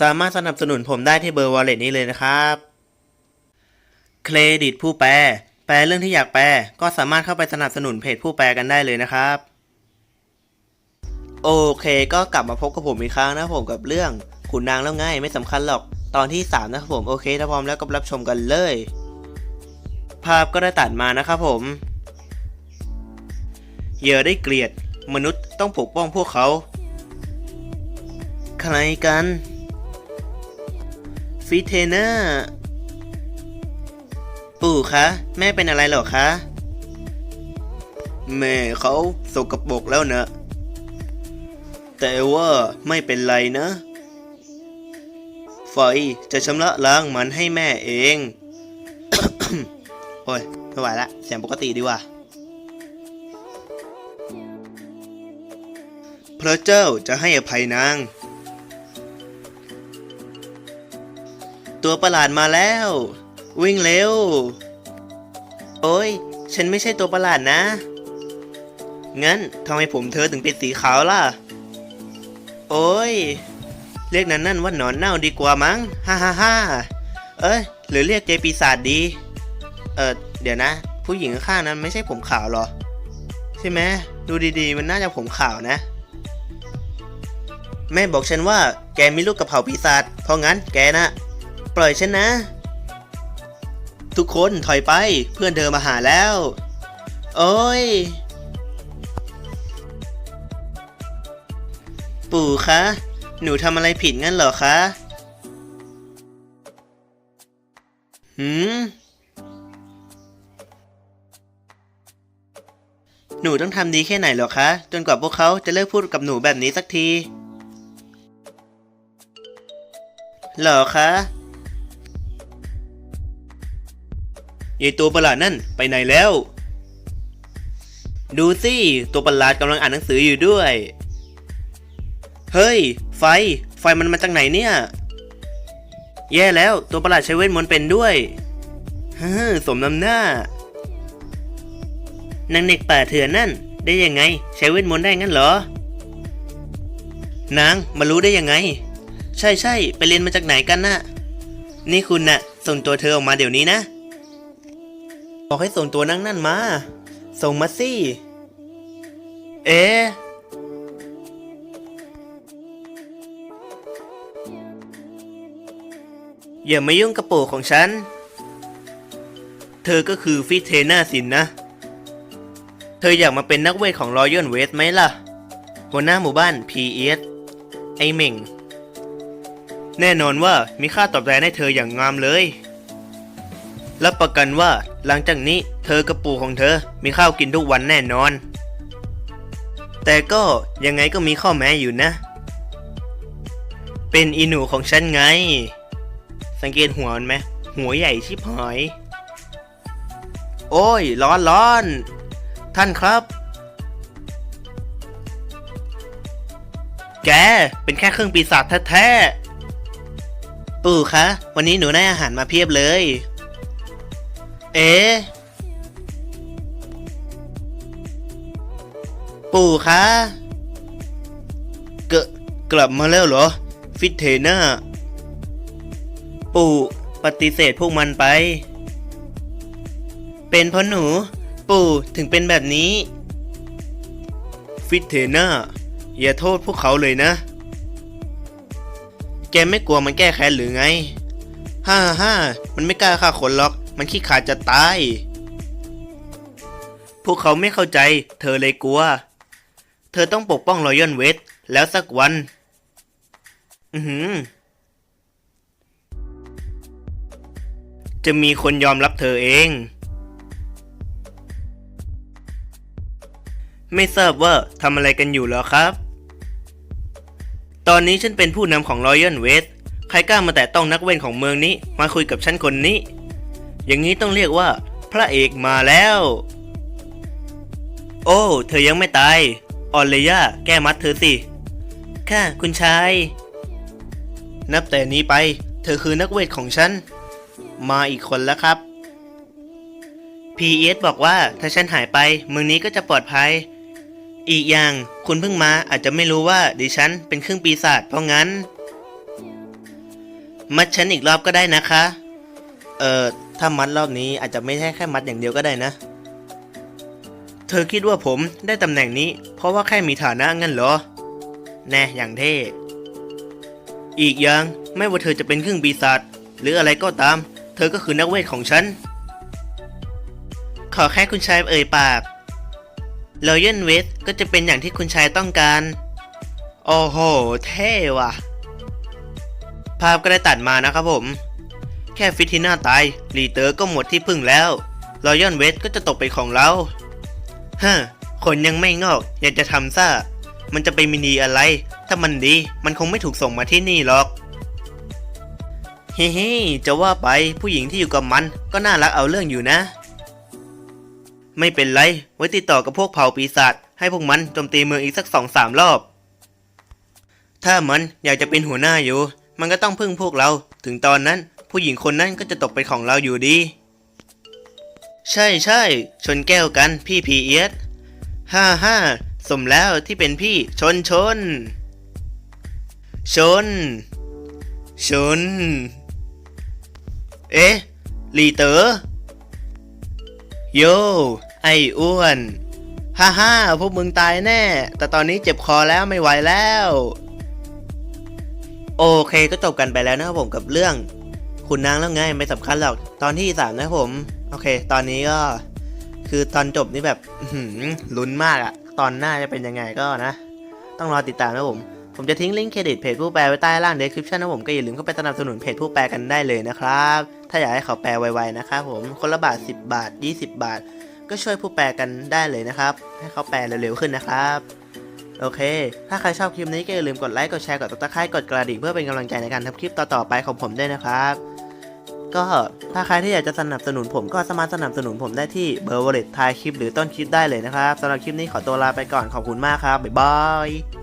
สามารถสนับสนุนผมได้ที่เบอร์ wallet นี้เลยนะครับ เครดิตผู้แปล แปลเรื่องที่อยากแปล ก็สามารถเข้าไปสนับสนุนเพจผู้แปลกันได้เลยนะครับ โอเค ก็กลับมาพบกับผมอีกครั้งนะครับผมกับเรื่องขุนนางแล้วง่ายไม่สำคัญหรอก ตอนที่ 3 นะครับผมโอเคถ้าพร้อมแล้วก็รับชมกันเลย ภาพก็ได้ตัดมานะครับผมเหยื่อได้เกลียด มนุษย์ต้องปกป้องพวกเขา ใครกัน ฟิเทเนอร์ ปู่คะ แม่เป็นอะไรเหรอคะ แม่เขาสกปรกแล้วนะแต่ว่าไม่เป็นไรนะ ไฟจะชำระล้างมันให้แม่เอง โอ้ยไม่ไหวละเสียงปกติดีกว่าพระเจ้าจะให้อภัยนาง ตัวประหลาดมาแล้ว วิ่งเร็ว โอ้ย ฉันไม่ใช่ตัวประหลาดนะ งั้นทำไมผมเธอถึงเป็นสีขาวล่ะ โอ้ย เรียกนั้นนั่นว่าหนอนเน่าดีกว่ามั้ง ฮ่าฮ่าฮ่าเอ้ย หรือเรียกเจปีศาจดี เออเดี๋ยวนะ ผู้หญิงข้างนั้นไม่ใช่ผมขาวหรอ ใช่ไหม ดูดีๆ มันน่าจะผมขาวนะแม่บอกฉันว่าแกมีลูกกระเพราปีศาจเพราะงั้นแกนะ ปล่อยฉันนะ ทุกคนถอยไปเพื่อนเธอมาหาแล้ว โอ้ย ปู่คะ หนูทำอะไรผิดงั้นเหรอคะหืมหนูต้องทำดีแค่ไหนหรอคะ จนกว่าพวกเขาจะเลิกพูดกับหนูแบบนี้สักที เหรอคะ ยายตัวประหลาดนั่นไปไหนแล้ว ดูสิตัวประหลาดกำลังอ่านหนังสืออยู่ด้วย เฮ้ย ไฟ ไฟมันมาจากไหนเนี่ย แย่แล้วตัวประหลาดใช้เวทมนต์เป็นด้วยฮ้สมน้ำหน้านางเด็กป่าเถื่อนนั่น ได้ยังไง ใช้เวทมนต์ได้งั้นเหรอ นางมารู้ได้ยังไง ใช่ใช่ไปเรียนมาจากไหนกันนะ่ะ นี่คุณน่ะส่งตัวเธอออกมาเดี๋ยวนี้นะ บอกให้ส่งตัวนั่งนั่นมา ส่งมาสิ เอ๊อย่ามายุ่งกับปู่ของฉัน เธอก็คือฟิเทน่าสินนะ เธออยากมาเป็นนักเวทของรอยัลเวสไหมล่ะ หัวหน้าหมู่บ้าน P.S. ไอเม่ง แน่นอนว่ามีค่าตอบแทนให้เธออย่างงามเลย รับประกันว่าหลังจากนี้เธอกับปู่ของเธอมีข้าวกินทุกวันแน่นอน แต่ก็ยังไงก็มีข้อแม้อยู่นะ เป็นอีหนูของฉันไง สังเกตหัวมันไหมหัวใหญ่ชิบหาย โอ้ย ร้อนร้อน ท่านครับ แก เป็นแค่เครื่องปีศาจแท้ๆ ปู่คะ วันนี้หนูได้อาหารมาเพียบเลย เอ๊ะปู่คะเกกลับมาแล้วเหรอ ฟิตเทน่าปู่ปฏิเสธพวกมันไป เป็นเพราะหนู ปู่ถึงเป็นแบบนี้ ฟิตเทน่าอย่าโทษพวกเขาเลยนะ แกไม่กลัวมันแก้แค้นหรือไง ฮ่าฮ่ามันไม่กล้าฆ่าคนหรอก มันขี้ขาดจะตาย พวกเขาไม่เข้าใจ เธอเลยกลัว เธอต้องปกป้องรอยัลเวสแล้วสักวัน อือหือ จะมีคนยอมรับเธอเอง ไม่ทราบว่าทำอะไรกันอยู่หรอครับ ตอนนี้ฉันเป็นผู้นำของรอยัลเวสใครกล้ามาแตะต้องนักเว้นของเมืองนี้ มาคุยกับฉันคนนี้ อย่างนี้ต้องเรียกว่า พระเอกมาแล้ว โอ้ เธอยังไม่ตาย ออนเลยาแก้มัดเธอสิ ค่ะ คุณชาย นับแต่นี้ไป เธอคือนักเวทของฉัน มาอีกคนแล้วครับ P.S. บอกว่าถ้าฉันหายไปเมืองนี้ก็จะปลอดภัย อีกอย่างคุณเพิ่งมาอาจจะไม่รู้ว่าดิฉันเป็นเครื่องปีศาจเพราะงั้น มัดฉันอีกรอบก็ได้นะคะ เอ่อ ถ้ามัดรอบนี้อาจจะไม่ใช่แค่มัดอย่างเดียวก็ได้นะ เธอคิดว่าผมได้ตำแหน่งนี้ เพราะว่าแค่มีฐานะงั้นเหรอ แน่อย่างเท่ อีกอย่างไม่ว่าเธอจะเป็นครึ่งปีศาจหรืออะไรก็ตาม เธอก็คือนักเวทของฉัน ขอแค่คุณชายเอ่ยปากรอยัลเวสก็จะเป็นอย่างที่คุณชายต้องการ โอ้โห เท่ว่ะ ภาพก็ได้ตัดมานะครับผม แค่ฟิตที่หน้าตายลีเตอร์ก็หมดที่พึ่งแล้วรอยัลเวสก็จะตกเป็นของเราฮะคนยังไม่งอกอยากจะทำซ่า มันจะไปมินีอะไร ถ้ามันดีมันคงไม่ถูกส่งมาที่นี่หรอก เฮ้ๆจะว่าไปผู้หญิงที่อยู่กับมันก็น่ารักเอาเรื่องอยู่นะ ไม่เป็นไร ไว้ติดต่อกับพวกเผ่าปีศาจให้พวกมันโจมตีเมืองอีกสักสองสามรอบ ถ้ามันอยากจะเป็นหัวหน้าอยู่ มันก็ต้องพึ่งพวกเรา ถึงตอนนั้น ผู้หญิงคนนั้นก็จะตกเป็นของเราอยู่ดี ใช่ใช่ชนแก้วกันพี่พีเอียสฮ่าฮ่าสมแล้วที่เป็นพี่ชนชน ชน ชน เอ๊ะลีเตอร์โย ไออ้วนฮ่าฮ่าพวกมึงตายแน่ แต่ตอนนี้เจ็บคอแล้วไม่ไหวแล้ว โอเคก็จบกันไปแล้วนะครับผมกับเรื่อง คุณนางแล้วไงไม่สำคัญหรอกตอนที่สามนะผม โอเค ตอนนี้ก็ คือตอนจบนี่แบบหืลุ้นมากอะตอนหน้าจะเป็นยังไงก็นะ ต้องรอติดตามนะผม ผมจะทิ้งลิงก์เครดิตเพจผู้แปลไว้ใต้ล่าง description นะผมก็อย่าลืมเข้าไปสนับสนุนเพจผู้แปลกันได้เลยนะครับ ถ้าอยากให้เขาแปลไวๆนะครับผมคนละบาท 10 บาท 20 บาท ก็ช่วยผู้แปลกันได้เลยนะครับ ให้เขาแปลเร็วๆขึ้นนะครับโอเค ถ้าใครชอบคลิปนี้ก็อย่าลืมกดไลค์ กดแชร์ กดติดตามกดกระดิ่งเพื่อเป็นกำลังใจในการทำคลิปต่อๆไปของผมด้วยนะครับ ก็ถ้าใครที่อยากจะสนับสนุนผมก็สามารถสนับสนุนผมได้ที่เบอร์วอลเล็ตท้ายคลิปหรือต้นคลิปได้เลยนะครับสำหรับคลิปนี้ขอตัวลาไปก่อนขอบคุณมากครับบ๊ายบาย